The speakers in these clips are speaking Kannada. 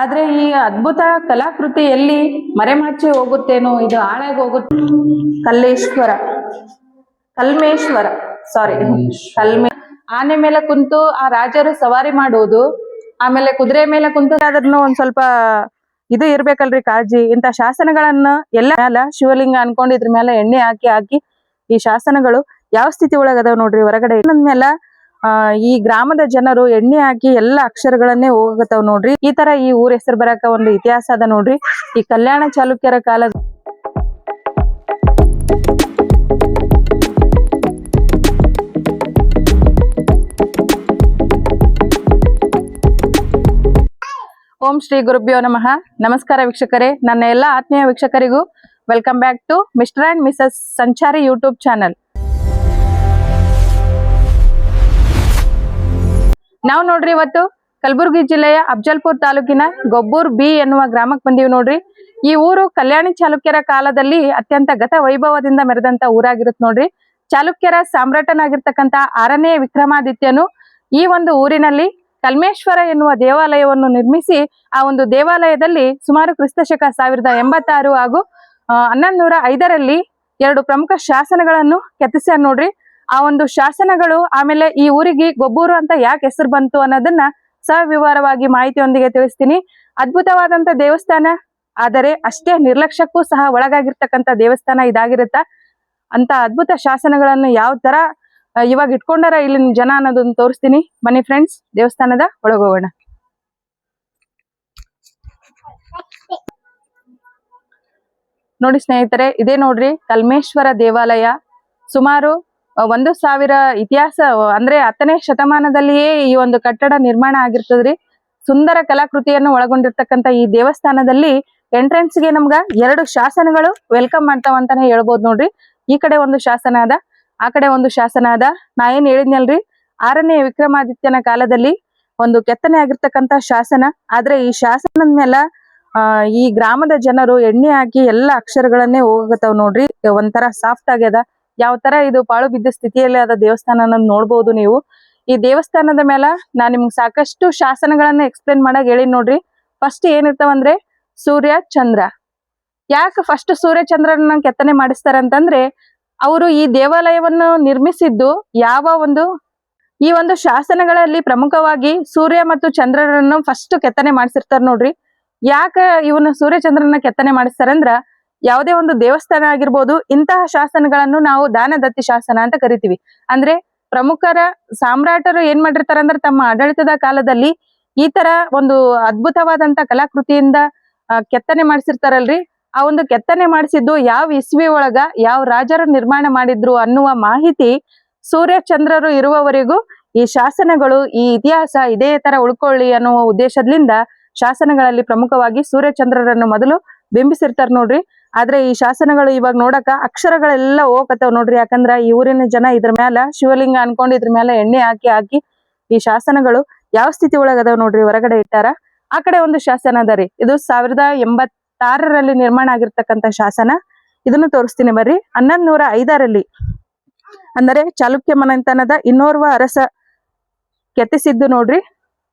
ಆದ್ರೆ ಈ ಅದ್ಭುತ ಕಲಾಕೃತಿ ಎಲ್ಲಿ ಮರೆಮಾಚಿ ಹೋಗುತ್ತೇನೋ, ಇದು ಹಾಳಾಗಿ ಹೋಗುತ್ತೆ. ಕಲ್ಲೇಶ್ವರ. ಕಲ್ಮೇಶ್ವರ. ಸಾರಿ ಕಲ್ಮೆ ಆನೆ ಮೇಲೆ ಕುಂತು ಆ ರಾಜರು ಸವಾರಿ ಮಾಡುವುದು ಆಮೇಲೆ ಕುದುರೆ ಮೇಲೆ ಕುಂತು ಅದ್ರೂ ಒಂದ್ ಸ್ವಲ್ಪ ಇದು ಇರ್ಬೇಕಲ್ರಿ ಕಾಳಜಿ. ಇಂತ ಶಾಸನಗಳನ್ನ ಎಲ್ಲ ಶಿವಲಿಂಗ ಅನ್ಕೊಂಡು ಇದ್ರ ಮೇಲೆ ಎಣ್ಣೆ ಹಾಕಿ ಹಾಕಿ ಈ ಶಾಸನಗಳು ಯಾವ ಸ್ಥಿತಿ ಒಳಗ ಅದಾವ ನೋಡ್ರಿ ಹೊರಗಡೆ? ಮೇಲೆ ಈ ಗ್ರಾಮದ ಜನರು ಎಣ್ಣೆ ಹಾಕಿ ಎಲ್ಲ ಅಕ್ಷರಗಳನ್ನೇ ಹೋಗತಾವ್ ನೋಡ್ರಿ. ಈ ತರ ಈ ಊರ ಹೆಸರು ಬರಕ ಒಂದು ಇತಿಹಾಸ ಅದ ನೋಡ್ರಿ. ಈ ಕಲ್ಯಾಣ ಚಾಲುಕ್ಯರ ಕಾಲದ ಓಂ ಶ್ರೀ ಗುರುಭ್ಯೋ ನಮಃ. ನಮಸ್ಕಾರ ವೀಕ್ಷಕರೇ. ನನ್ನ ಎಲ್ಲ ಆತ್ಮೀಯ ವೀಕ್ಷಕರಿಗೂ welcome back to mister and missus Sanchari YouTube channel ನಾವು ನೋಡ್ರಿ ಇವತ್ತು ಕಲಬುರಗಿ ಜಿಲ್ಲೆಯ ಅಫಜಲ್ಪುರ್ ತಾಲೂಕಿನ ಗೊಬ್ಬೂರ್ ಬಿ ಎನ್ನುವ ಗ್ರಾಮಕ್ಕೆ ಬಂದೀವಿ ನೋಡ್ರಿ. ಈ ಊರು ಕಲ್ಯಾಣಿ ಚಾಲುಕ್ಯರ ಕಾಲದಲ್ಲಿ ಅತ್ಯಂತ ಗತ ವೈಭವದಿಂದ ಮೆರೆದಂತ ಊರಾಗಿರುತ್ತೆ ನೋಡ್ರಿ. ಚಾಲುಕ್ಯರ ಸಾಮ್ರಾಟನಾಗಿರ್ತಕ್ಕಂತ ಆರನೇ ವಿಕ್ರಮಾದಿತ್ಯನು ಈ ಒಂದು ಊರಿನಲ್ಲಿ ಕಲ್ಮೇಶ್ವರ ಎನ್ನುವ ದೇವಾಲಯವನ್ನು ನಿರ್ಮಿಸಿ ಆ ಒಂದು ದೇವಾಲಯದಲ್ಲಿ ಸುಮಾರು ಕ್ರಿಸ್ತಶಕ ಸಾವಿರದ ಎಂಬತ್ತಾರು ಹಾಗೂ ಹನ್ನೊಂದು ನೂರ ಐದರಲ್ಲಿ ಎರಡು ಪ್ರಮುಖ ಶಾಸನಗಳನ್ನು ಕೆತ್ತಿಸ್ಯಾರ ನೋಡ್ರಿ. ಆ ಒಂದು ಶಾಸನಗಳು, ಆಮೇಲೆ ಈ ಊರಿಗೆ ಗೊಬ್ಬೂರು ಅಂತ ಯಾಕೆ ಹೆಸರು ಬಂತು ಅನ್ನೋದನ್ನ ಸವಿವರವಾಗಿ ಮಾಹಿತಿಯೊಂದಿಗೆ ತಿಳಿಸ್ತೀನಿ. ಅದ್ಭುತವಾದಂತ ದೇವಸ್ಥಾನ, ಆದರೆ ಅಷ್ಟೇ ನಿರ್ಲಕ್ಷ್ಯಕ್ಕೂ ಸಹ ಒಳಗಾಗಿರ್ತಕ್ಕಂಥ ದೇವಸ್ಥಾನ ಇದಾಗಿರುತ್ತ? ಅಂತ ಅದ್ಭುತ ಶಾಸನಗಳನ್ನು ಯಾವ ತರ ಇವಾಗ ಇಟ್ಕೊಂಡಾರ ಇಲ್ಲಿನ ಜನ ಅನ್ನೋದನ್ನ ತೋರಿಸ್ತೀನಿ. ಬನ್ನಿ ಫ್ರೆಂಡ್ಸ್ ದೇವಸ್ಥಾನದ ಒಳಗೋಗೋಣ ನೋಡಿ ಸ್ನೇಹಿತರೆ, ಇದೇ ನೋಡ್ರಿ ಕಲ್ಮೇಶ್ವರ ದೇವಾಲಯ. ಸುಮಾರು ಒಂದು ಸಾವಿರ ಇತಿಹಾಸ ಅಂದ್ರೆ ಹತ್ತನೇ ಶತಮಾನದಲ್ಲಿಯೇ ಈ ಒಂದು ಕಟ್ಟಡ ನಿರ್ಮಾಣ ಆಗಿರ್ತದ್ರಿ. ಸುಂದರ ಕಲಾಕೃತಿಯನ್ನು ಒಳಗೊಂಡಿರ್ತಕ್ಕಂಥ ಈ ದೇವಸ್ಥಾನದಲ್ಲಿ ಎಂಟ್ರೆನ್ಸ್ಗೆ ನಮ್ಗ ಎರಡು ಶಾಸನಗಳು ವೆಲ್ಕಮ್ ಮಾಡ್ತಾವ ಅಂತಾನೆ ಹೇಳ್ಬೋದು ನೋಡ್ರಿ. ಈ ಕಡೆ ಒಂದು ಶಾಸನ ಅದ, ಆ ಕಡೆ ಒಂದು ಶಾಸನ ಅದ. ನಾ ಏನ್ ಹೇಳಿದ್ನಲ್ರಿ? ಆರನೇ ವಿಕ್ರಮಾದಿತ್ಯನ ಕಾಲದಲ್ಲಿ ಒಂದು ಕೆತ್ತನೆ ಆಗಿರ್ತಕ್ಕಂಥ ಶಾಸನ. ಆದ್ರೆ ಈ ಶಾಸನದ ಮೇಲೆ ಈ ಗ್ರಾಮದ ಜನರು ಎಣ್ಣೆ ಹಾಕಿ ಎಲ್ಲ ಅಕ್ಷರಗಳನ್ನೇ ಹೋಗತಾವ್ ನೋಡ್ರಿ. ಒಂಥರ ಸಾಫ್ಟ್ ಆಗ್ಯದ ಯಾವ ತರ ಇದು ಪಾಳು ಬಿದ್ದ ಸ್ಥಿತಿಯಲ್ಲಿ ಅದ ದೇವಸ್ಥಾನ ನೋಡಬಹುದು ನೀವು. ಈ ದೇವಸ್ಥಾನದ ಮೇಲೆ ನಾ ನಿಮ್ಗೆ ಸಾಕಷ್ಟು ಶಾಸನಗಳನ್ನ ಎಕ್ಸ್ಪ್ಲೇನ್ ಮಾಡಕ್ ಹೇಳಿ ನೋಡ್ರಿ. ಫಸ್ಟ್ ಏನಿರ್ತಾವಂದ್ರೆ ಸೂರ್ಯ, ಚಂದ್ರ. ಯಾಕೆ ಫಸ್ಟ್ ಸೂರ್ಯ, ಚಂದ್ರನ ಕೆತ್ತನೆ ಮಾಡಿಸ್ತಾರೆ ಅಂತಂದ್ರೆ ಅವರು ಈ ದೇವಾಲಯವನ್ನು ನಿರ್ಮಿಸಿದ್ದು ಯಾವ ಒಂದು, ಈ ಒಂದು ಶಾಸನಗಳಲ್ಲಿ ಪ್ರಮುಖವಾಗಿ ಸೂರ್ಯ ಮತ್ತು ಚಂದ್ರರನ್ನು ಫಸ್ಟ್ ಕೆತ್ತನೆ ಮಾಡಿಸಿರ್ತಾರೆ ನೋಡ್ರಿ. ಯಾಕ ಇವನು ಸೂರ್ಯ, ಚಂದ್ರನ ಕೆತ್ತನೆ ಮಾಡಿಸ್ತಾರಂದ್ರ ಯಾವುದೇ ಒಂದು ದೇವಸ್ಥಾನ ಆಗಿರ್ಬೋದು, ಇಂತಹ ಶಾಸನಗಳನ್ನು ನಾವು ದಾನದತ್ತಿ ಶಾಸನ ಅಂತ ಕರಿತೀವಿ. ಅಂದ್ರೆ ಪ್ರಮುಖರ, ಸಾಮ್ರಾಟರು ಏನ್ ಮಾಡಿರ್ತಾರ ಅಂದ್ರೆ ತಮ್ಮ ಆಡಳಿತದ ಕಾಲದಲ್ಲಿ ಈ ತರ ಒಂದು ಅದ್ಭುತವಾದಂತ ಕಲಾಕೃತಿಯಿಂದ ಕೆತ್ತನೆ ಮಾಡಿಸಿರ್ತಾರಲ್ರಿ. ಆ ಒಂದು ಕೆತ್ತನೆ ಮಾಡಿಸಿದ್ದು ಯಾವ ಇಸ್ವಿ ಒಳಗ ಯಾವ ರಾಜರು ನಿರ್ಮಾಣ ಮಾಡಿದ್ರು ಅನ್ನುವ ಮಾಹಿತಿ ಸೂರ್ಯ ಚಂದ್ರರು ಇರುವವರೆಗೂ ಈ ಶಾಸನಗಳು, ಈ ಇತಿಹಾಸ ಇದೇ ತರ ಉಳ್ಕೊಳ್ಳಿ ಅನ್ನುವ ಉದ್ದೇಶದಿಂದ ಶಾಸನಗಳಲ್ಲಿ ಪ್ರಮುಖವಾಗಿ ಸೂರ್ಯ ಚಂದ್ರರನ್ನು ಮೊದಲು ಬಿಂಬಿಸಿರ್ತಾರ ನೋಡ್ರಿ. ಆದ್ರೆ ಈ ಶಾಸನಗಳು ಇವಾಗ ನೋಡಕ ಅಕ್ಷರಗಳೆಲ್ಲ ಹೋಗತ್ತವ್ ನೋಡ್ರಿ. ಯಾಕಂದ್ರ ಈ ಊರಿನ ಜನ ಇದ್ರ ಮ್ಯಾಲ ಶಿವಲಿಂಗ ಅನ್ಕೊಂಡ್ ಇದ್ರ ಮೇಲೆ ಎಣ್ಣೆ ಹಾಕಿ ಹಾಕಿ ಈ ಶಾಸನಗಳು ಯಾವ ಸ್ಥಿತಿ ಒಳಗ ಅದಾವ್ ನೋಡ್ರಿ ಹೊರಗಡೆ ಇಟ್ಟಾರ? ಆ ಕಡೆ ಒಂದು ಶಾಸನ ಅದ ರೀ. ಇದು ಸಾವಿರದ ಎಂಬತ್ತಾರರಲ್ಲಿ ನಿರ್ಮಾಣ ಆಗಿರ್ತಕ್ಕಂಥ ಶಾಸನ. ಇದನ್ನು ತೋರಿಸ್ತೀನಿ ಬರ್ರಿ. ಹನ್ನೊಂದು ನೂರ ಐದರಲ್ಲಿ ಅಂದರೆ ಚಾಲುಕ್ಯ ಮನೆತನದ ಇನ್ನೋರ್ವ ಅರಸ ಕೆತ್ತಿಸಿದ್ದು ನೋಡ್ರಿ.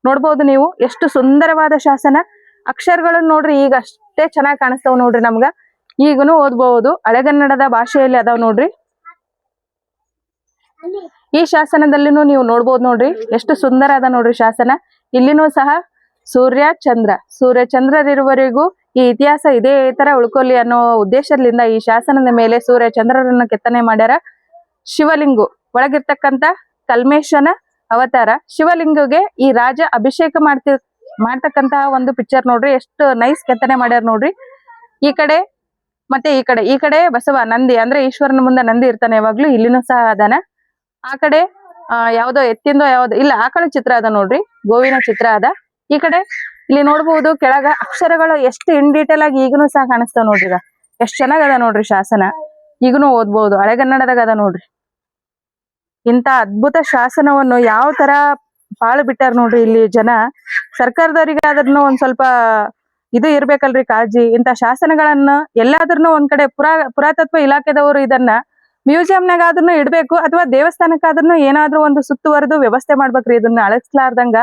ನೋಡ್ಬೋದು ನೀವು ಎಷ್ಟು ಸುಂದರವಾದ ಶಾಸನ. ಅಕ್ಷರಗಳನ್ನ ನೋಡ್ರಿ ಈಗ ಅಷ್ಟೇ ಚೆನ್ನಾಗಿ ಕಾಣಿಸ್ತಾವ ನೋಡ್ರಿ ನಮ್ಗ. ಈಗನು ಓದ್ಬಹುದು. ಹಳೆಗನ್ನಡದ ಭಾಷೆಯಲ್ಲಿ ಅದಾವ ನೋಡ್ರಿ. ಈ ಶಾಸನದಲ್ಲಿನೂ ನೀವು ನೋಡ್ಬೋದು ನೋಡ್ರಿ. ಎಷ್ಟು ಸುಂದರ ಅದ ನೋಡ್ರಿ ಶಾಸನ. ಇಲ್ಲಿನೂ ಸಹ ಸೂರ್ಯ ಚಂದ್ರ. ಸೂರ್ಯ ಚಂದ್ರರಿರುವವರೆಗೂ ಈ ಇತಿಹಾಸ ಇದೇ ತರ ಉಳ್ಕೊಲಿ ಅನ್ನೋ ಉದ್ದೇಶದಿಂದ ಈ ಶಾಸನದ ಮೇಲೆ ಸೂರ್ಯ ಚಂದ್ರರನ್ನು ಕೆತ್ತನೆ ಮಾಡ್ಯಾರ. ಶಿವಲಿಂಗು. ಒಳಗಿರ್ತಕ್ಕಂತ ಕಲ್ಮೇಶನ ಅವತಾರ. ಶಿವಲಿಂಗಗೆ ಈ ರಾಜ ಅಭಿಷೇಕ ಮಾಡ್ತಿ, ಮಾಡ್ತಕ್ಕಂತಹ ಒಂದು ಪಿಕ್ಚರ್ ನೋಡ್ರಿ. ಎಷ್ಟು ನೈಸ್ ಕೆತ್ತನೆ ಮಾಡ್ಯಾರ ನೋಡ್ರಿ. ಈ ಕಡೆ ಮತ್ತೆ ಈ ಕಡೆ ಈ ಕಡೆ ಬಸವ ನಂದಿ, ಅಂದ್ರೆ ಈಶ್ವರನ ಮುಂದೆ ನಂದಿ ಇರ್ತಾನೆ ಯಾವಾಗ್ಲೂ, ಇಲ್ಲಿನೂ ಸಹ ಅದಾನ. ಆ ಕಡೆ ಯಾವ್ದೋ ಎತ್ತಿಂದೋ ಯಾವ್ದೋ, ಇಲ್ಲ ಆಕಳ ಚಿತ್ರ ಅದ ನೋಡ್ರಿ, ಗೋವಿನ ಚಿತ್ರ ಅದ. ಈ ಕಡೆ ಇಲ್ಲಿ ನೋಡ್ಬಹುದು ಕೆಳಗ ಅಕ್ಷರಗಳು ಎಷ್ಟು ಇನ್ ಡೀಟೇಲ್ ಆಗಿ ಈಗನು ಸಹ ಕಾಣಿಸ್ತಾವ ನೋಡ್ರಿ ಎಷ್ಟ್ ಚೆನ್ನಾಗ್ ಅದ ನೋಡ್ರಿ ಶಾಸನ. ಈಗನು ಓದ್ಬಹುದು ಹಳೆಗನ್ನಡದಾಗ ಅದ ನೋಡ್ರಿ. ಇಂತ ಅದ್ಭುತ ಶಾಸನವನ್ನು ಯಾವ ತರ ಪಾಳು ಬಿಟ್ಟಾರ ನೋಡ್ರಿ ಇಲ್ಲಿ ಜನ. ಸರ್ಕಾರದವರಿಗೆ ಅದನ್ನು ಒಂದ್ ಸ್ವಲ್ಪ ಇದು ಇರ್ಬೇಕಲ್ರಿ ಕಾಳಜಿ. ಇಂತ ಶಾಸನಗಳನ್ನ ಎಲ್ಲಾದ್ರೂ ಒಂದ್ ಕಡೆ ಪುರಾ, ಪುರಾತತ್ವ ಇಲಾಖೆದವರು ಇದನ್ನ ಮ್ಯೂಸಿಯಂನಾಗ ಆದ್ರೂ ಇಡ್ಬೇಕು ಅಥವಾ ದೇವಸ್ಥಾನಕ್ಕಾದ್ರೂ ಏನಾದ್ರೂ ಒಂದು ಸುತ್ತುವರೆದು ವ್ಯವಸ್ಥೆ ಮಾಡ್ಬೇಕ್ರಿ ಇದನ್ನ ಅಳಸ್ಲಾರ್ದಂಗ.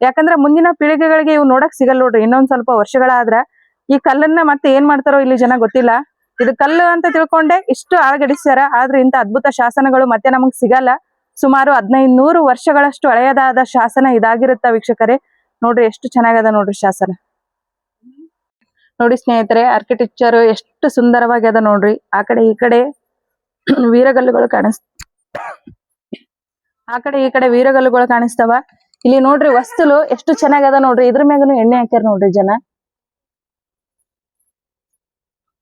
ಯಾಕಂದ್ರೆ ಮುಂದಿನ ಪೀಳಿಗೆಗಳಿಗೆ ಇವು ನೋಡಕ್ ಸಿಗಲ್ಲ ನೋಡ್ರಿ. ಇನ್ನೊಂದ್ ಸ್ವಲ್ಪ ವರ್ಷಗಳಾದ್ರ ಈ ಕಲ್ಲನ್ನ ಮತ್ತೆ ಏನ್ ಮಾಡ್ತಾರೋ ಇಲ್ಲಿ ಜನ ಗೊತ್ತಿಲ್ಲ. ಇದು ಕಲ್ಲು ಅಂತ ತಿಳ್ಕೊಂಡೆ ಇಷ್ಟು ಆಳಗಡಿಸ್ಯಾರ. ಆದ್ರೆ ಇಂತ ಅದ್ಭುತ ಶಾಸನಗಳು ಮತ್ತೆ ನಮಗ್ ಸಿಗಲ್ಲ. ಸುಮಾರು ಹದಿನೈದು ನೂರು ವರ್ಷಗಳಷ್ಟು ಹಳೆಯದಾದ ಶಾಸನ ಇದಾಗಿರುತ್ತ ವೀಕ್ಷಕರೇ. ನೋಡ್ರಿ ಎಷ್ಟು ಚೆನ್ನಾಗದ ನೋಡ್ರಿ ಶಾಸನ. ನೋಡಿ ಸ್ನೇಹಿತರೆ ಆರ್ಕಿಟೆಕ್ಚರ್ ಎಷ್ಟು ಸುಂದರವಾಗಿ ಅದ ನೋಡ್ರಿ. ಆ ಕಡೆ ಈ ಕಡೆ ವೀರಗಲ್ಲುಗಳು ಕಾಣಿಸ್, ಆ ಕಡೆ ಈ ಕಡೆ ವೀರಗಲ್ಲುಗಳು ಕಾಣಿಸ್ತಾವ. ಇಲ್ಲಿ ನೋಡ್ರಿ ವಸ್ತುಲು ಎಷ್ಟು ಚೆನ್ನಾಗದ ನೋಡ್ರಿ. ಇದ್ರ ಮ್ಯಾಗನು ಎಣ್ಣೆ ಹಾಕ್ಯಾರ ನೋಡ್ರಿ ಜನ.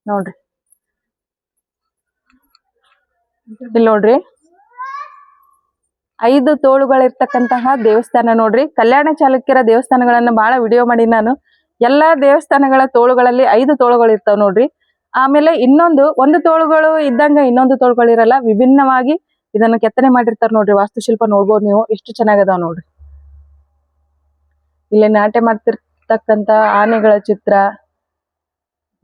ನೋಡ್ರಿ. ಇಲ್ಲಿ ನೋಡ್ರಿ. ಐದು ತೋಳುಗಳಿರ್ತಕ್ಕಂತಹ ದೇವಸ್ಥಾನ ನೋಡ್ರಿ. ಕಲ್ಯಾಣ ಚಾಲುಕ್ಯರ ದೇವಸ್ಥಾನಗಳನ್ನ ಬಹಳ ವಿಡಿಯೋ ಮಾಡಿ ನಾನು. ಎಲ್ಲಾ ದೇವಸ್ಥಾನಗಳ ತೋಳುಗಳಲ್ಲಿ ಐದು ತೋಳುಗಳು ಇರ್ತಾವ ನೋಡ್ರಿ. ಆಮೇಲೆ ಇನ್ನೊಂದು ಒಂದು ತೋಳುಗಳು ಇದ್ದಂಗ ಇನ್ನೊಂದು ತೋಳುಗಳು ಇರಲ್ಲ, ವಿಭಿನ್ನವಾಗಿ ಇದನ್ನ ಕೆತ್ತನೆ ಮಾಡಿರ್ತಾರ ನೋಡ್ರಿ. ವಾಸ್ತುಶಿಲ್ಪ ನೋಡ್ಬೋದು ನೀವು. ಎಷ್ಟು ಚೆನ್ನಾಗದಾವ ನೋಡ್ರಿ. ಇಲ್ಲಿ ನಾಟ್ಯ ಮಾಡ್ತಿರ್ತಕ್ಕಂತ ಆನೆಗಳ ಚಿತ್ರ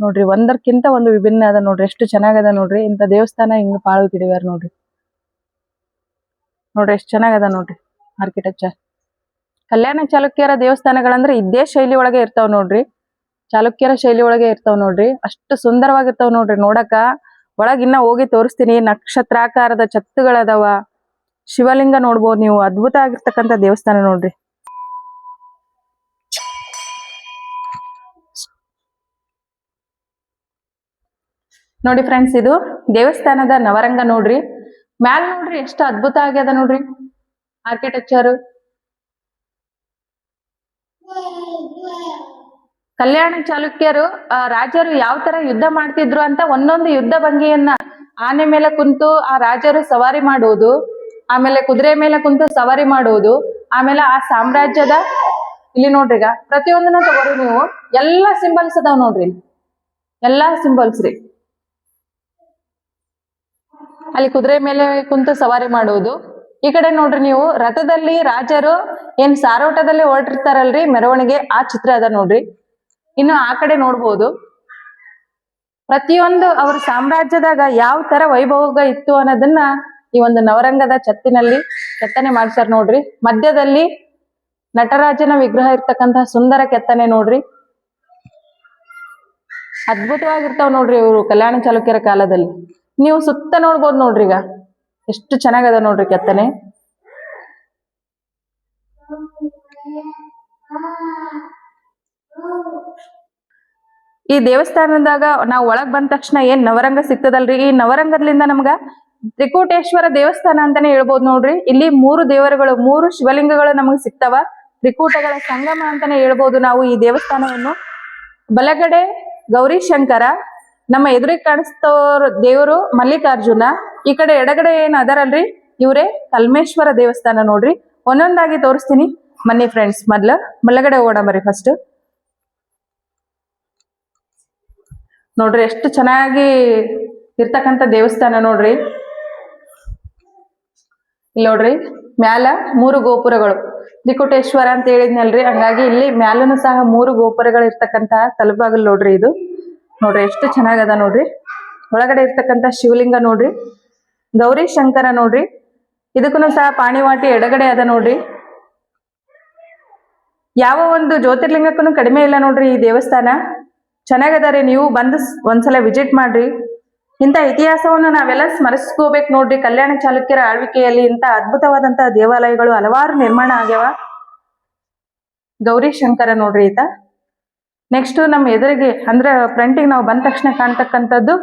ನೋಡ್ರಿ. ಒಂದಕ್ಕಿಂತ ಒಂದು ವಿಭಿನ್ನ ಅದ ನೋಡ್ರಿ. ಎಷ್ಟು ಚೆನ್ನಾಗದ ನೋಡ್ರಿ. ಇಂಥ ದೇವಸ್ಥಾನ ಹಿಂಗ ಪಾಳು ಗಿಡಿವ್ಯಾರ ನೋಡ್ರಿ. ನೋಡ್ರಿ, ಎಷ್ಟು ಚೆನ್ನಾಗದ ನೋಡ್ರಿ. ಆರ್ಕಿಟೆಕ್ಚರ್ ಕಲ್ಯಾಣ ಚಾಲುಕ್ಯರ ದೇವಸ್ಥಾನಗಳಂದ್ರೆ ಇದೇ ಶೈಲಿ ಒಳಗೆ ಇರ್ತಾವ ನೋಡ್ರಿ. ಚಾಲುಕ್ಯರ ಶೈಲಿ ಒಳಗೆ ಇರ್ತಾವ್ ನೋಡ್ರಿ. ಅಷ್ಟು ಸುಂದರವಾಗಿರ್ತಾವ್ ನೋಡ್ರಿ ನೋಡಕ. ಒಳಗ್ ಇನ್ನ ಹೋಗಿ ತೋರಿಸ್ತೀನಿ. ನಕ್ಷತ್ರಾಕಾರದ ಛತ್ತುಗಳದಾವ. ಶಿವಲಿಂಗ ನೋಡ್ಬೋದು ನೀವು. ಅದ್ಭುತ ಆಗಿರ್ತಕ್ಕಂಥ ದೇವಸ್ಥಾನ ನೋಡ್ರಿ. ನೋಡಿ ಫ್ರೆಂಡ್ಸ್ ಇದು ದೇವಸ್ಥಾನದ ನವರಂಗ ನೋಡ್ರಿ. ಮ್ಯಾಲ್ ನೋಡ್ರಿ ಎಷ್ಟು ಅದ್ಭುತ ಆಗ್ಯದ ನೋಡ್ರಿ. ಆರ್ಕಿಟೆಕ್ಚರ್ ಕಲ್ಯಾಣ ಚಾಲುಕ್ಯರು ರಾಜರು ಯಾವ ತರ ಯುದ್ಧ ಮಾಡ್ತಿದ್ರು ಅಂತ ಒಂದೊಂದು ಯುದ್ಧ ಭಂಗಿಯನ್ನ ಆನೆ ಮೇಲೆ ಕುಂತು ಆ ರಾಜರು ಸವಾರಿ ಮಾಡುವುದು, ಆಮೇಲೆ ಕುದುರೆ ಮೇಲೆ ಕುಂತು ಸವಾರಿ ಮಾಡುವುದು, ಆಮೇಲೆ ಆ ಸಾಮ್ರಾಜ್ಯದ, ಇಲ್ಲಿ ನೋಡ್ರಿ ಈಗ ಪ್ರತಿಯೊಂದನ್ನ ತಗೋರಿ ನೀವು, ಎಲ್ಲಾ ಸಿಂಬಲ್ಸ್ ಅದಾವ್ ನೋಡ್ರಿ ಎಲ್ಲಾ ಸಿಂಬಲ್ಸ್ ರೀ. ಅಲ್ಲಿ ಕುದುರೆ ಮೇಲೆ ಕುಂತು ಸವಾರಿ ಮಾಡುವುದು. ಈ ಕಡೆ ನೋಡ್ರಿ ನೀವು, ರಥದಲ್ಲಿ ರಾಜರು ಏನ್ ಸಾರೋಟದಲ್ಲಿ ಹೊರಟಿರ್ತಾರಲ್ರಿ, ಮೆರವಣಿಗೆ, ಆ ಚಿತ್ರ ಅದ ನೋಡ್ರಿ. ಇನ್ನು ಆ ಕಡೆ ನೋಡ್ಬೋದು. ಪ್ರತಿಯೊಂದು ಅವ್ರ ಸಾಮ್ರಾಜ್ಯದಾಗ ಯಾವ ತರ ವೈಭೋಗ ಇತ್ತು ಅನ್ನೋದನ್ನ ಈ ಒಂದು ನವರಂಗದ ಛತ್ತಿನಲ್ಲಿ ಕೆತ್ತನೆ ಮಾಡ್ಸ್ಯಾರ ನೋಡ್ರಿ. ಮಧ್ಯದಲ್ಲಿ ನಟರಾಜನ ವಿಗ್ರಹ ಇರ್ತಕ್ಕಂತಹ ಸುಂದರ ಕೆತ್ತನೆ ನೋಡ್ರಿ. ಅದ್ಭುತವಾಗಿರ್ತಾವ ನೋಡ್ರಿ ಇವರು ಕಲ್ಯಾಣ ಚಾಲುಕ್ಯರ ಕಾಲದಲ್ಲಿ. ನೀವು ಸುತ್ತ ನೋಡ್ಬೋದು ನೋಡ್ರಿ ಈಗ. ಎಷ್ಟು ಚೆನ್ನಾಗದ ನೋಡ್ರಿ ಕೆತ್ತನೆ. ಈ ದೇವಸ್ಥಾನದಾಗ ನಾವು ಒಳಗ್ ಬಂದ ತಕ್ಷಣ ಏನ್ ನವರಂಗ ಸಿಗ್ತದಲ್ರಿ? ಈ ನವರಂಗದಿಂದ ನಮ್ಗ ತ್ರಿಕೂಟೇಶ್ವರ ದೇವಸ್ಥಾನ ಅಂತಾನೆ ಹೇಳ್ಬೋದು ನೋಡ್ರಿ. ಇಲ್ಲಿ ಮೂರು ದೇವರುಗಳು, ಮೂರು ಶಿವಲಿಂಗಗಳು ನಮಗ್ ಸಿಗ್ತಾವ. ತ್ರಿಕೂಟಗಳ ಸಂಗಮ ಅಂತಾನೆ ಹೇಳ್ಬೋದು ನಾವು ಈ ದೇವಸ್ಥಾನವನ್ನು. ಬಲಗಡೆ ಗೌರಿ ಶಂಕರ ನಮ್ಮ ಎದುರಿಗೆ ಕಾಣಿಸ್ತೋರ್ ದೇವರು ಮಲ್ಲಿಕಾರ್ಜುನ. ಈ ಕಡೆ ಎಡಗಡೆ ಏನ್ ಅದರಲ್ರಿ? ಇವರೇ ಕಲ್ಮೇಶ್ವರ ದೇವಸ್ಥಾನ ನೋಡ್ರಿ. ಒಂದೊಂದಾಗಿ ತೋರಿಸ್ತೀನಿ. ಮನ್ನಿ ಫ್ರೆಂಡ್ಸ್ ಮೊದ್ಲು ಬಲಗಡೆ ಬರ್ರಿ ಫಸ್ಟ್ ನೋಡ್ರಿ, ಎಷ್ಟು ಚೆನ್ನಾಗಿ ಇರ್ತಕ್ಕಂಥ ದೇವಸ್ಥಾನ ನೋಡ್ರಿ. ಇಲ್ಲಿ ನೋಡ್ರಿ, ಮ್ಯಾಲ ಮೂರು ಗೋಪುರಗಳು. ತ್ರಿಕುಟೇಶ್ವರ ಅಂತ ಹೇಳಿದ್ನಲ್ರಿ, ಹಂಗಾಗಿ ಇಲ್ಲಿ ಮ್ಯಾಲನು ಸಹ ಮೂರು ಗೋಪುರಗಳು ಇರ್ತಕ್ಕಂತಹ ತಲುಪಾಗಲ್ ನೋಡ್ರಿ ಇದು. ನೋಡ್ರಿ, ಎಷ್ಟು ಚೆನ್ನಾಗದ ನೋಡ್ರಿ. ಒಳಗಡೆ ಇರ್ತಕ್ಕಂಥ ಶಿವಲಿಂಗ ನೋಡ್ರಿ, ಗೌರಿ ಶಂಕರ ನೋಡ್ರಿ. ಇದಕ್ಕೂ ಸಹ ಪಾಣಿವಾಟಿ ಎಡಗಡೆ ಅದ ನೋಡ್ರಿ. ಯಾವ ಒಂದು ಜ್ಯೋತಿರ್ಲಿಂಗಕ್ಕೂ ಕಡಿಮೆ ಇಲ್ಲ ನೋಡ್ರಿ ಈ ದೇವಸ್ಥಾನ. ಚೆನ್ನಾಗದಾರೆ, ನೀವು ಬಂದು ಒಂದ್ಸಲ ವಿಸಿಟ್ ಮಾಡ್ರಿ. ಇಂಥ ಇತಿಹಾಸವನ್ನು ನಾವೆಲ್ಲ ಸ್ಮರಿಸ್ಕೋಬೇಕು ನೋಡ್ರಿ. ಕಲ್ಯಾಣ ಚಾಲುಕ್ಯರ ಆಳ್ವಿಕೆಯಲ್ಲಿ ಇಂಥ ಅದ್ಭುತವಾದಂತಹ ದೇವಾಲಯಗಳು ಹಲವಾರು ನಿರ್ಮಾಣ ಆಗ್ಯಾವ. ಗೌರಿ ಶಂಕರ ನೋಡ್ರಿ ಈತ. ನೆಕ್ಸ್ಟ್ ನಮ್ಮ ಎದುರಿಗೆ, ಅಂದ್ರೆ ಫ್ರಂಟಿಗೆ ನಾವು ಬಂದ ತಕ್ಷಣ ಕಾಣ್ತಕ್ಕಂಥದ್ದು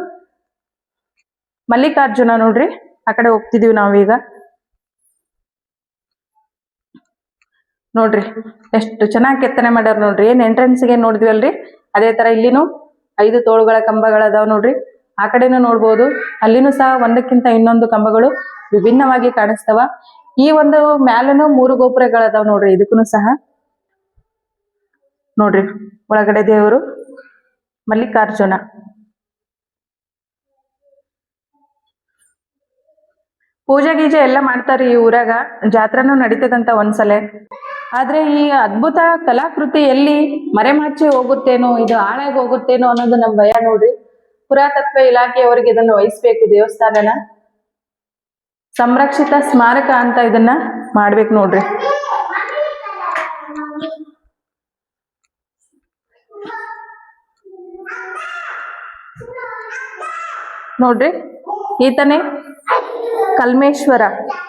ಮಲ್ಲಿಕಾರ್ಜುನ ನೋಡ್ರಿ. ಆ ಕಡೆ ಹೋಗ್ತಿದೀವಿ ನಾವೀಗ ನೋಡ್ರಿ, ಎಷ್ಟು ಚೆನ್ನಾಗಿ ಕೆತ್ತನೆ ಮಾಡ್ಯಾರ ನೋಡ್ರಿ. ಏನ್ ಎಂಟ್ರೆನ್ಸ್ಗೆ ಗೆ ನೋಡಿದ್ವಲ್ರಿ ಅದೇ ತರ ಇಲ್ಲಿನೂ ಐದು ತೋಳುಗಳ ಕಂಬಗಳದಾವ್ ನೋಡ್ರಿ. ಆ ಕಡೆನೂ ನೋಡ್ಬೋದು. ಅಲ್ಲಿನೂ ಸಹ ಒಂದಕ್ಕಿಂತ ಇನ್ನೊಂದು ಕಂಬಗಳು ವಿಭಿನ್ನವಾಗಿ ಕಾಣಿಸ್ತವ. ಈ ಒಂದು ಮ್ಯಾಲನು ಮೂರು ಗೋಪುರಗಳದಾವ್ ನೋಡ್ರಿ. ಇದಕ್ಕೂ ಸಹ ನೋಡ್ರಿ. ಒಳಗಡೆ ದೇವರು, ಮಲ್ಲಿಕಾರ್ಜುನ. ಪೂಜೆ ಗೀಜೆ ಎಲ್ಲ ಮಾಡ್ತಾರಿ ಈ ಊರಾಗ. ಜಾತ್ರೆನೂ ನಡೀತದಂತ ಒಂದ್ಸಲೆ. ಆದ್ರೆ ಈ ಅದ್ಭುತ ಕಲಾಕೃತಿ ಎಲ್ಲಿ ಮರೆಮಾಚಿ ಹೋಗುತ್ತೇನೋ, ಇದು ಹಾಳಾಗಿ ಹೋಗುತ್ತೇನೋ ಅನ್ನೋದು ನಮ್ ಭಯ ನೋಡ್ರಿ. ಪುರಾತತ್ವ ಇಲಾಖೆಯವರಿಗೆ ಇದನ್ನು ವಹಿಸ್ಬೇಕು ದೇವಸ್ಥಾನನ. ಸಂರಕ್ಷಿತ ಸ್ಮಾರಕ ಅಂತ ಇದನ್ನ ಮಾಡ್ಬೇಕು ನೋಡ್ರಿ. ನೋಡ್ರಿ, ಈತನೇ ಕಲ್ಮೇಶ್ವರ.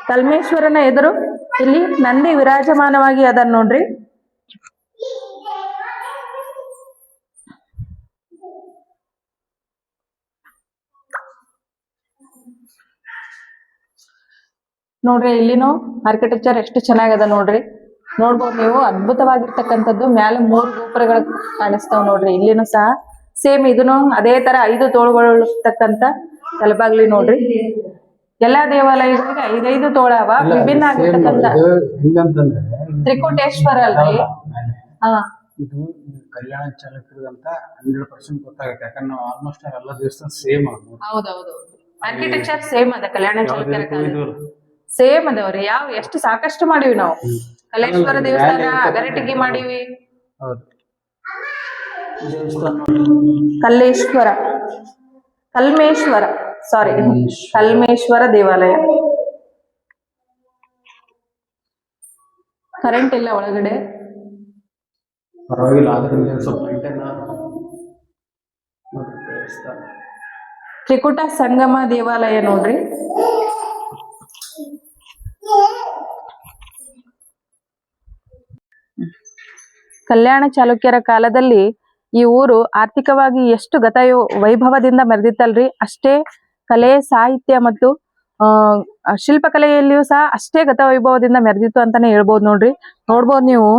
ಕಲ್ಮೇಶ್ವರನ ಎದುರು ಇಲ್ಲಿ ನಂದಿ ವಿರಾಜಮಾನವಾಗಿ ಅದನ್ನ ನೋಡ್ರಿ. ನೋಡ್ರಿ ಇಲ್ಲಿನೂ ಆರ್ಕಿಟೆಕ್ಚರ್ ಎಷ್ಟು ಚೆನ್ನಾಗದ ನೋಡ್ರಿ. ನೋಡ್ಬೋದು ನೀವು, ಅದ್ಭುತವಾಗಿರ್ತಕ್ಕಂಥದ್ದು. ಮ್ಯಾಲೆ ಮೂರು ಗೋಪುರಗಳು ಕಾಣಿಸ್ತಾವ್ ನೋಡ್ರಿ. ಇಲ್ಲಿನೂ ಸಹ ಸೇಮ್ ಇದನ್ನು ಅದೇ ತರ ಐದು ತೋಳುಗಳು ಇರ್ತಕ್ಕಂಥ ತಲಬಾಗ್ಲಿ ನೋಡ್ರಿ. ಎಲ್ಲಾ ದೇವಾಲಯಗಳಿಗೆ ಐದೈದು ತೋಳವ ವಿಭಿನ್ನ ಆಗಿರ್ತಕ್ಕಂಥ. ಇದು ಹೆಂಗಂತಂದ್ರೆ ತ್ರಿಕೂಟೇಶ್ವರ ಅಲ್ರಿ? ಹಾ ಇದು ಕಲ್ಯಾಣ ಚಾಲಕರು ಅಂತ ಹಂಡ್ರೆಡ್ ಪರ್ಸೆಂಟ್ ಗೊತ್ತಾಗುತ್ತೆ ಯಾಕಂದ್ರೆ ನಾವು ಆಲ್ಮೋಸ್ಟ್ ಎಲ್ಲ ದೇವಸ್ಥಾನ ಸೇಮ್ ಹೌದೌದು. ಆರ್ಕಿಟೆಕ್ಚರ್ ಸೇಮ್ ಅದ ಕಲ್ಯಾಣ ಇದು ಸೇಮ್ ಅದಾವ್ರಿ ಯಾವ ಎಷ್ಟು ಸಾಕಷ್ಟು ಮಾಡಿವಿ ನಾವು. ಕಲೇಶ್ವರ ದೇವಸ್ಥಾನ ಅಗರಟಗಿ ಮಾಡಿವಿ. ಕಲ್ಲೇಶ್ವರ. ಕಲ್ಮೇಶ್ವರ. ಸಾರಿ ಕಲ್ಮೇಶ್ವರ ದೇವಾಲಯ ಕರೆಂಟ್ ಇಲ್ಲ ಒಳಗಡೆ? ಪರವಾಗಿಲ್ಲ ಸ್ವಲ್ಪ ತ್ರಿಕುಟ ಸಂಗಮ ದೇವಾಲಯ ನೋಡ್ರಿ. ಕಲ್ಯಾಣ ಚಾಲುಕ್ಯರ ಕಾಲದಲ್ಲಿ ಈ ಊರು ಆರ್ಥಿಕವಾಗಿ ಎಷ್ಟು ಗತಯೋ ವೈಭವದಿಂದ ಮೆರೆದಿತ್ತಲ್ರಿ? ಅಷ್ಟೇ ಕಲೆ, ಸಾಹಿತ್ಯ ಮತ್ತು ಶಿಲ್ಪಕಲೆಯಲ್ಲಿಯೂ ಸಹ ಅಷ್ಟೇ ಗತ ವೈಭವದಿಂದ ಮೆರೆದಿತ್ತು ಅಂತಾನೆ ಹೇಳ್ಬೋದು ನೋಡ್ರಿ. ನೋಡ್ಬೋದು ನೀವು.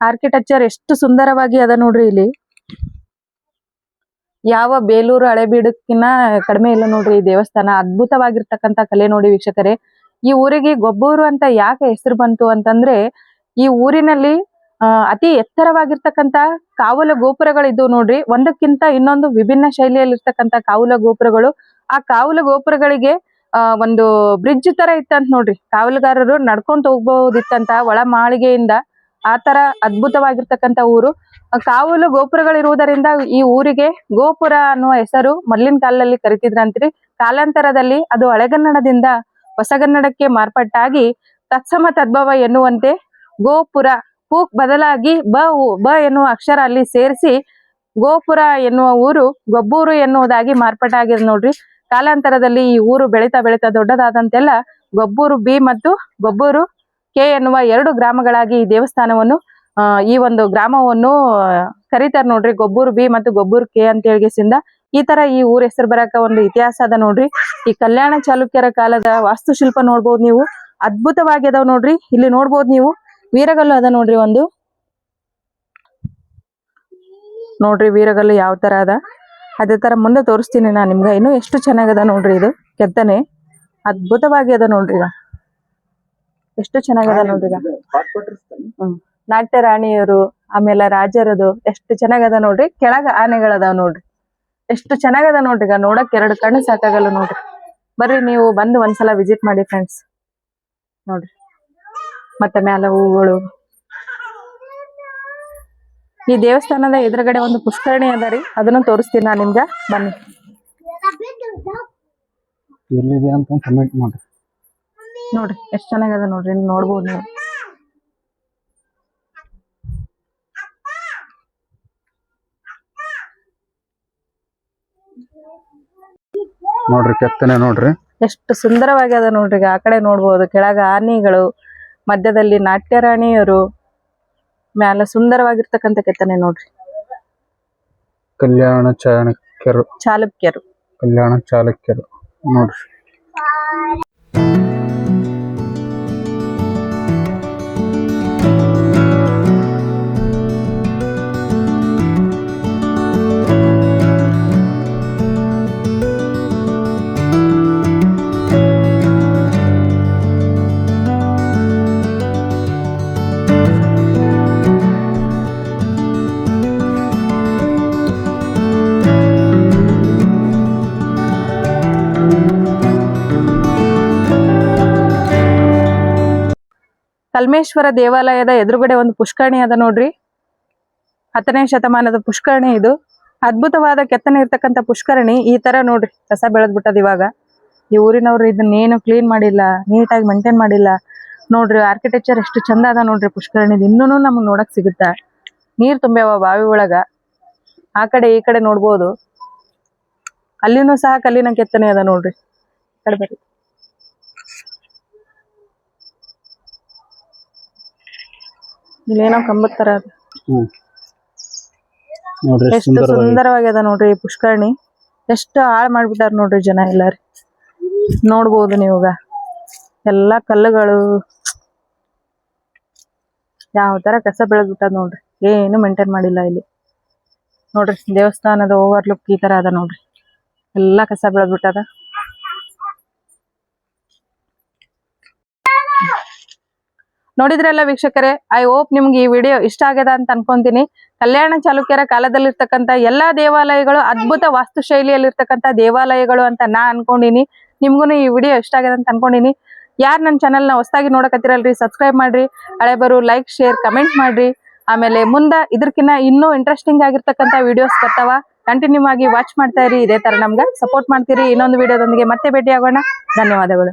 ಆರ್ಕಿಟೆಕ್ಚರ್ ಎಷ್ಟು ಸುಂದರವಾಗಿ ಅದ ನೋಡ್ರಿ ಇಲ್ಲಿ. ಯಾವ ಬೇಲೂರು ಹಳೆಬೀಡಕ್ಕಿನ್ನ ಕಡಿಮೆ ಇಲ್ಲ ನೋಡ್ರಿ ಈ ದೇವಸ್ಥಾನ. ಅದ್ಭುತವಾಗಿರ್ತಕ್ಕಂಥ ಕಲೆ ನೋಡಿ ವೀಕ್ಷಕರೇ. ಈ ಊರಿಗೆ ಗೊಬ್ಬೂರು ಅಂತ ಯಾಕೆ ಹೆಸರು ಬಂತು ಅಂತಂದ್ರೆ, ಈ ಊರಿನಲ್ಲಿ ಅತಿ ಎತ್ತರವಾಗಿರ್ತಕ್ಕಂಥ ಕಾವಲ ಗೋಪುರಗಳಿದ್ದು ನೋಡ್ರಿ. ಒಂದಕ್ಕಿಂತ ಇನ್ನೊಂದು ವಿಭಿನ್ನ ಶೈಲಿಯಲ್ಲಿರ್ತಕ್ಕಂಥ ಕಾವಲ ಗೋಪುರಗಳು ಆ ಕಾವಲು ಗೋಪುರಗಳಿಗೆ, ಆ, ಒಂದು ಬ್ರಿಡ್ಜ್ ತರ ಇತ್ತಂತ ನೋಡ್ರಿ. ಕಾವಲುಗಾರರು ನಡ್ಕೊಂತ ಹೋಗ್ಬಹುದಿತ್ತಂತ ಒಳ ಮಾಳಿಗೆಯಿಂದ ಆ ತರ ಅದ್ಭುತವಾಗಿರ್ತಕ್ಕಂತ ಊರು. ಕಾವಲು ಗೋಪುರಗಳಿರುವುದರಿಂದ ಈ ಊರಿಗೆ ಗೋಪುರ ಅನ್ನುವ ಹೆಸರು ಮೊದಲಿನ ಕಾಲದಲ್ಲಿ ಕರಿತಿದ್ರಂತ್ರಿ. ಕಾಲಾಂತರದಲ್ಲಿ ಅದು ಹಳೆಗನ್ನಡದಿಂದ ಹೊಸಗನ್ನಡಕ್ಕೆ ಮಾರ್ಪಟ್ಟಾಗಿ ತತ್ಸಮ ತದ್ಭವ ಎನ್ನುವಂತೆ ಗೋಪುರ ಹೂಕ್ ಬದಲಾಗಿ ಬ ಬ ಎನ್ನುವ ಅಕ್ಷರ ಅಲ್ಲಿ ಸೇರಿಸಿ ಗೋಪುರ ಎನ್ನುವ ಊರು, ಗೊಬ್ಬೂರು ಎನ್ನುವುದಾಗಿ ಮಾರ್ಪಟ್ಟಾಗಿದೆ ನೋಡ್ರಿ. ಕಾಲಾಂತರದಲ್ಲಿ ಈ ಊರು ಬೆಳೀತಾ ಬೆಳೀತಾ ದೊಡ್ಡದಾದಂತೆಲ್ಲ ಗೊಬ್ಬೂರು ಬಿ ಮತ್ತು ಗೊಬ್ಬೂರು ಕೆ ಎನ್ನುವ ಎರಡು ಗ್ರಾಮಗಳಾಗಿ ಈ ದೇವಸ್ಥಾನವನ್ನು ಈ ಒಂದು ಗ್ರಾಮವನ್ನು ಕರೀತಾರ ನೋಡ್ರಿ. ಗೊಬ್ಬೂರು ಬಿ ಮತ್ತು ಗೊಬ್ಬೂರು ಕೆ ಅಂತ ಹೇಳಿಗೆಸಿಂದ ಈ ತರ ಈ ಊರ ಹೆಸರು ಬರಕ ಒಂದು ಇತಿಹಾಸ ಅದ ನೋಡ್ರಿ. ಈ ಕಲ್ಯಾಣ ಚಾಲುಕ್ಯರ ಕಾಲದ ವಾಸ್ತುಶಿಲ್ಪ ನೋಡ್ಬೋದು ನೀವು. ಅದ್ಭುತವಾಗಿ ಅದಾವ್ ನೋಡ್ರಿ. ಇಲ್ಲಿ ನೋಡ್ಬೋದು ನೀವು. ವೀರಗಲ್ಲು ಅದ ನೋಡ್ರಿ ಒಂದು. ನೋಡ್ರಿ ವೀರಗಲ್ಲು ಯಾವ ತರ ಅದ. ಅದೇ ಥರ ಮುಂದೆ ತೋರಿಸ್ತೀನಿ ನಾನು ನಿಮ್ಗೆ. ಇನ್ನು ಎಷ್ಟು ಚೆನ್ನಾಗದ ನೋಡ್ರಿ ಇದು. ಕೆತ್ತನೆ. ಅದ್ಭುತವಾಗಿ ಅದ ನೋಡ್ರಿ ಈಗ ಎಷ್ಟು ಚೆನ್ನಾಗದ ನೋಡ್ರಿ ಈಗ ಹ್ಮ್. ನಾಟ್ಯ ರಾಣಿಯವರು ಆಮೇಲೆ ರಾಜರದು ಎಷ್ಟು ಚೆನ್ನಾಗದ ನೋಡ್ರಿ. ಕೆಳಗ ಆನೆಗಳದಾವ್ ನೋಡ್ರಿ. ಎಷ್ಟು ಚೆನ್ನಾಗದ ನೋಡ್ರಿ ಈಗ. ನೋಡಕ್ ಎರಡು ಕಣ್ಣು ಸಾಕಾಗಲ್ಲ ನೋಡ್ರಿ. ಬರ್ರಿ ನೀವು ಬಂದು ಒಂದ್ಸಲ ವಿಸಿಟ್ ಮಾಡಿ ಫ್ರೆಂಡ್ಸ್ ನೋಡ್ರಿ. ಮತ್ತೆ ಮ್ಯಾಲ ಹೂಗಳು ಈ ದೇವಸ್ಥಾನದ ಎದುರುಗಡೆ ಒಂದು ಪುಷ್ಕರಣಿ ಅದ ರೀ. ಅದನ್ನು ತೋರಿಸ್ತೀನಿ ನಾನು ನಿಮ್ಗೆ. ಬನ್ನಿ. ಎಲ್ಲಿದೆ ಅಂತ ಕಮೆಂಟ್ ಮಾಡಿ ನೋಡ್ರಿ ಎಷ್ಟ್ ಚೆನ್ನಾಗದ ನೋಡ್ರಿ. ನೋಡ್ಬೋದು ನೀವು. ನೋಡ್ರಿ ಕೆತ್ತನೆ ನೋಡ್ರಿ. ಎಷ್ಟು ಸುಂದರವಾಗಿ ಅದ ನೋಡ್ರಿ ಆ ಕಡೆ ನೋಡ್ಬೋದು. ಕೆಳಗ ಆನೆಗಳು ಮಧ್ಯದಲ್ಲಿ ನಾಟ್ಯ ರಾಣಿಯರು ಮ್ಯಾಲ ಸುಂದರವಾಗಿರ್ತಕ್ಕಂಥ ಕೆತ್ತನೆ ನೋಡ್ರಿ. ಕಲ್ಯಾಣ ಚಾಣಕ್ಯರು. ಚಾಲುಕ್ಯರು. ಕಲ್ಯಾಣ ಚಾಲುಕ್ಯರು ನೋಡ್ರಿ. ಕಲ್ಮೇಶ್ವರ ದೇವಾಲಯದ ಎದುರುಗಡೆ ಒಂದು ಪುಷ್ಕರಣಿ ಅದ ನೋಡ್ರಿ. ಹತ್ತನೇ ಶತಮಾನದ ಪುಷ್ಕರಣಿ ಇದು. ಅದ್ಭುತವಾದ ಕೆತ್ತನೆ ಇರ್ತಕ್ಕಂಥ ಪುಷ್ಕರಣಿ ಈ ತರ ನೋಡ್ರಿ. ಕಸ ಬೆಳೆದ್ಬಿಟ್ಟದ ಇವಾಗ. ಈ ಊರಿನವ್ರು ಇದನ್ನೇನು ಕ್ಲೀನ್ ಮಾಡಿಲ್ಲ, ನೀಟಾಗಿ ಮೇಂಟೈನ್ ಮಾಡಿಲ್ಲ. ನೋಡ್ರಿ ಆರ್ಕಿಟೆಕ್ಚರ್ ಎಷ್ಟು ಚಂದ ಅದ ನೋಡ್ರಿ ಪುಷ್ಕರಣಿದ್ ಇನ್ನೂ ನಮಗ್ ನೋಡಕ್ ಸಿಗುತ್ತ? ನೀರ್ ತುಂಬ್ಯಾವ ಬಾವಿ ಒಳಗ. ಆ ಕಡೆ ಈ ಕಡೆ ನೋಡ್ಬೋದು. ಅಲ್ಲಿನೂ ಸಹ ಕಲ್ಲಿನ ಕೆತ್ತನೆ ಅದ ನೋಡ್ರಿ. ಕಡೆ ಬರ್ರಿ. ಇಲ್ಲೇನೋ ಕಂಬದ ತರ ಅದ. ಹ್ಮ್. ನೋಡ್ರಿ ಎಷ್ಟು ಸುಂದರವಾಗಿ. ಸುಂದರವಾಗ್ಯದ ನೋಡ್ರಿ ಈ ಪುಷ್ಕರಣಿ. ಎಷ್ಟು ಹಾಳು ಮಾಡ್ಬಿಟ್ಟಾರ ನೋಡ್ರಿ ಜನ ಎಲ್ಲಾರಿ. ನೋಡ್ಬೋದು ನೀವಾಗ. ಎಲ್ಲಾ ಕಲ್ಲುಗಳು. ಯಾವ ತರ ಕಸ ಬೆಳೆದ್ಬಿಟ್ಟದ ನೋಡ್ರಿ. ಏನು ಮೇಂಟೈನ್ ಮಾಡಿಲ್ಲ ಇಲ್ಲಿ. ನೋಡ್ರಿ ದೇವಸ್ಥಾನದ ಓವರ್ಲುಕ್ ಈ ತರ ಅದ ನೋಡ್ರಿ. ಎಲ್ಲಾ ಕಸ ಬೆಳೆದ್ಬಿಟ್ಟದ. ನೋಡಿದ್ರಲ್ಲ ವೀಕ್ಷಕರೇ, ಐ ಹೋಪ್ ನಿಮ್ಗೆ ಈ ವಿಡಿಯೋ ಇಷ್ಟ ಆಗ್ಯದ ಅಂತ ಅನ್ಕೊಂತೀನಿ. ಕಲ್ಯಾಣ ಚಾಲುಕ್ಯರ ಕಾಲದಲ್ಲಿರ್ತಕ್ಕಂಥ ಎಲ್ಲಾ ದೇವಾಲಯಗಳು, ಅದ್ಭುತ ವಾಸ್ತು ಶೈಲಿಯಲ್ಲಿರ್ತಕ್ಕಂಥ ದೇವಾಲಯಗಳು ಅಂತ ನಾ ಅನ್ಕೊಂಡಿನಿ. ನಿಮ್ಗೂ ಈ ವಿಡಿಯೋ ಇಷ್ಟ ಆಗ್ಯದ ಅಂತ ಅನ್ಕೊಂಡಿನಿ. ಯಾರು ನನ್ನ ಚಾನಲ್ನ ಹೊಸದಾಗಿ ನೋಡಕತ್ತಿರಲ್ರಿ ಸಬ್ಸ್ಕ್ರೈಬ್ ಮಾಡ್ರಿ. ಹಳೆ ಬರು ಲೈಕ್ ಶೇರ್ ಕಮೆಂಟ್ ಮಾಡ್ರಿ. ಆಮೇಲೆ ಮುಂದ ಇದಕ್ಕಿನ್ನ ಇನ್ನೂ ಇಂಟ್ರೆಸ್ಟಿಂಗ್ ಆಗಿರ್ತಕ್ಕಂಥ ವಿಡಿಯೋಸ್ ಬರ್ತಾವ. ಕಂಟಿನ್ಯೂ ಆಗಿ ವಾಚ್ ಮಾಡ್ತಾ ಇರಿ. ಇದೇ ತರ ನಮ್ಗೆ ಸಪೋರ್ಟ್ ಮಾಡ್ತೀರಿ. ಇನ್ನೊಂದು ವಿಡಿಯೋದೊಂದಿಗೆ ಮತ್ತೆ ಭೇಟಿ ಆಗೋಣ ಧನ್ಯವಾದಗಳು.